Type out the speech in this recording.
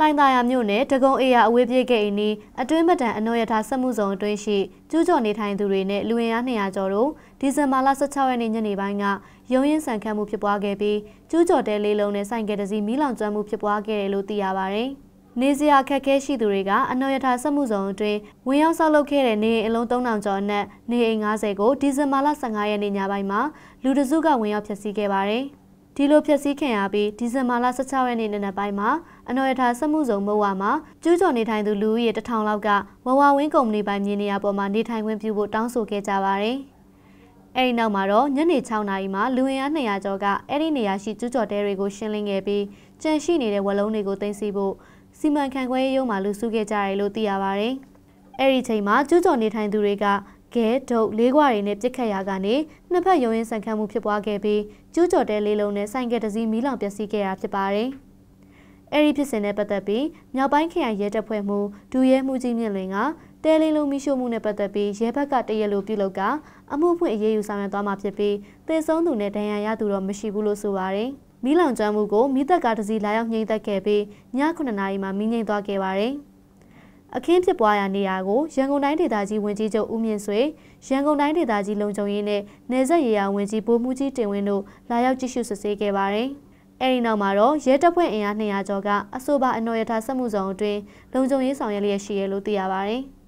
လှိုင်သာယာမြို့နယ်တကုံအေရအဝေးပြေးဂိတ်အနီးအတွင်းမတန်အနော်ရထားစက်မှုဇုံအတွင်းရှိကျူးကျော်နေထိုင်သူတွေနဲ့လူဝင်အား200ကျော်တို့ဒီဇင်ဘာလ16ရက်နေ့ညနေပိုင်းကရုံရင်းဆန်ခတ်မှုဖြစ်ပွားခဲ့ပြီးကျူးကျော်တဲလေးလုံးနဲ့ဆိုင်ကယ်တစ်စီးမီးလောင်ကျွမ်းမှုဖြစ်ပွားခဲ့တယ်လို့သိရပါဗျ။နေစရာခက်ခဲရှိသူတွေကအနော်ရထားစက်မှုဇုံအတွင်းဝင်ရောက်ဆောက်လုပ်ခဲ့တဲ့နေအိမ်အလုံး3000ကျော်နဲ့နေအိမ်90ကိုဒီဇင်ဘာလ15ရက်နေ့ညပိုင်းမှာလူတစုကဝင်ရောက်ဖျက်ဆီးခဲ့ပါတယ်။ ဒီလိုဖြစ်စည်းခံရပြီးဒီဇင်ဘာလ16ရက်နေ့နံနက်ပိုင်းမှာအနော်ရထားစက်မှုဇုံမုတ်ဝါမှာကျူးကျော်နေထိုင်သူလူဦးရေ1000လောက်ကဝဝဝင်းကုမ္ပဏီပိုင်မြေနေရာပေါ်မှာနေထိုင်ခွင့်ပြုဖို့တောင်းဆိုခဲ့ကြပါတယ်။အဲဒီနောက်မှာတော့ညနေ6နာရီမှာလူဝင်အား200ကျော်ကအဲ့ဒီနေရာရှိကျူးကျော်တဲတွေကိုရှင်းလင်းခဲ့ပြီးကြန့်ရှိနေတဲ့ဝလုံးတွေကိုတင်စီဖို့စီမံခန့်ခွဲရေးရုံးမှလူစုခဲ့ကြတယ်လို့သိရပါတယ်။အဲ့ဒီချိန်မှာကျူးကျော်နေထိုင်သူတွေက ဂဲဒုတ်လေးခွာတွေနဲ့ပြစ်ခတ်ရာကနေနှစ်ဖက်ရုံရင်ဆန်ခတ်မှုဖြစ်ပွားခဲ့ပြီးကျူးကျော်တဲလေးလုံးနဲ့ဆိုင်ကယ်တစ်စီးမီးလောင်ပျက်စီးခဲ့တာဖြစ်ပါတယ်။အဲဒီဖြစ်စဉ်နဲ့ပတ်သက်ပြီးမြောက်ပိုင်းခရိုင်ရဲတပ်ဖွဲ့မှဒူရဲမှုကြီးမြင့်လွင်ကတဲလေးလုံးမီးရှို့မှုနဲ့ပတ်သက်ပြီးရဲဘက်ကတရက်လိုပြုလုပ်ကအမှုဖွင့်အရေးယူဆောင်ရွက်သွားမှာဖြစ်ပြီးတေဆုံးသူနဲ့ဒဏ်ရာရသူတော့မရှိဘူးလို့ဆိုပါတယ်။မီးလောင်ကျွမ်းမှုကိုမိသက်ကားတစ်စီးလာရောက်ငြိမ်သက်ခဲ့ပြီးည9နာရီမှာမီးငြိမ်သွားခဲ့ပါတယ်။ အခင်းဖြစ်ပွားရာနေရာကိုရန်ကုန်တိုင်းဒေသကြီးဝန်ကြီးချုပ်ဦးမြင့်ဆွေရန်ကုန်တိုင်းဒေသကြီးလုံခြုံရေးနဲ့နယ်စပ်ရေးရာဝန်ကြီးဗိုလ်မှူးကြီးတင်ဝင်းတို့လာရောက်ကြည့်ရှုစစ်ဆေးခဲ့ပါတယ်။အဲဒီနောက်မှာတော့ရဲတပ်ဖွဲ့အင်အား200ကျော်ကအဆိုပါအနော်ရထားစက်မှုဆောင်အတွင်းလုံခြုံရေးဆောင်ရွက်လျက်ရှိရလို့သိရပါတယ်။